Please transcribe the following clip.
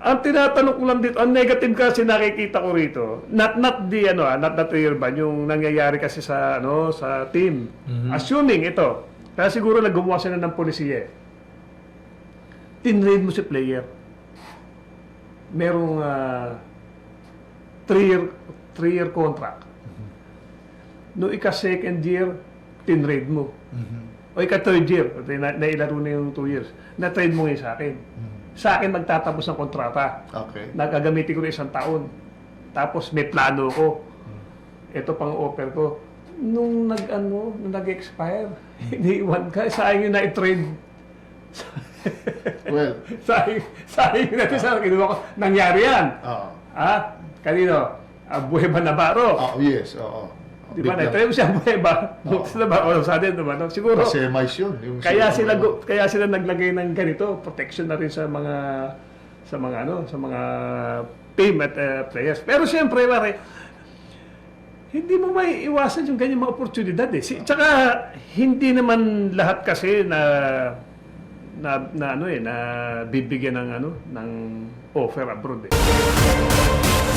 Ang tinatanong ko lang dito, ang negative kasi nakikita ko rito, not not the ano, ah, not the player ban, yung nangyayari kasi sa ano, sa team. Assuming ito, kaya siguro naggumawa sila ng polisiye. Tinrade mo si player. Merong ah, three-year three-year contract. No ika second year, tinrade mo. O ika third year, na, nailaro na yung two years. Na-trade mo ngayon sa akin. Sa akin magtatapos ng kontrata. Okay. Nagagamitin ko na isang taon. Tapos may plano ko. Ito pang offer ko. Nung nag ano, nung nag-expire, iniiwan ka, sayang yung na-trade. Well, sayang, sayang yung natin sa kinuha ko. Nangyari yan. oo. Ha? Kanino? Uh, Buheba Navarro. Oh, yes, oo. Di ba? Mo siya. Oo. Bukas na ba? O sa atin, diba? No? Siguro, Kasi mais yun. Yung kaya sila gu- kaya sila naglagay ng ganito, protection na rin sa mga sa mga ano, sa mga team at uh, players. Pero siyempre, pare, hindi mo may iwasan yung ganyan mga oportunidad eh. Si, tsaka hindi naman lahat kasi na na, na ano eh na bibigyan ng ano ng offer abroad eh.